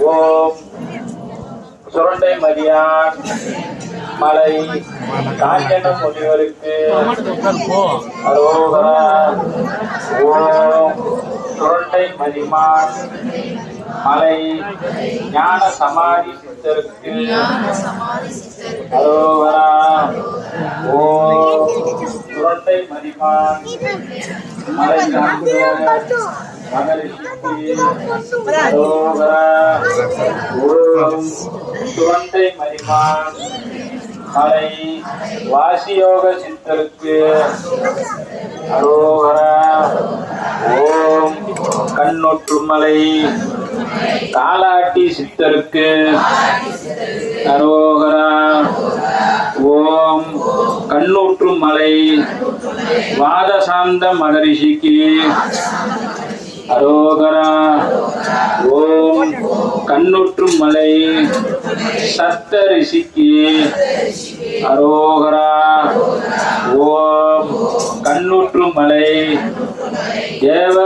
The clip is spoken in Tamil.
ஓம். சுரண்டை மதியான். மலை. காஞ்சன முனிவருக்கு. அரோகரா. ஓம். சுரண்டை மதிமான். மலை. ஞான சமாதி சித்தருக்கு. அரோகரா. ஓம். சுரண்டை மதிமான். மலை. ஞான மகரிஷிக்கு அரோகரா ஓம் சுரண்டை மலை வாசியோக சித்தருக்கு அரோகரா ஓம் கண்ணொற்றுமலை காலாட்டி சித்தருக்கு அரோகரா ஓம் கண்ணூற்று மலை வாதசாந்த மகரிஷிக்கு அரோகரா. ஓம் கண்ணுற்றும் மலை சப்த ரிஷிக்கு அரோகரா. ஓம் கண்ணுற்றும் மலை தேவ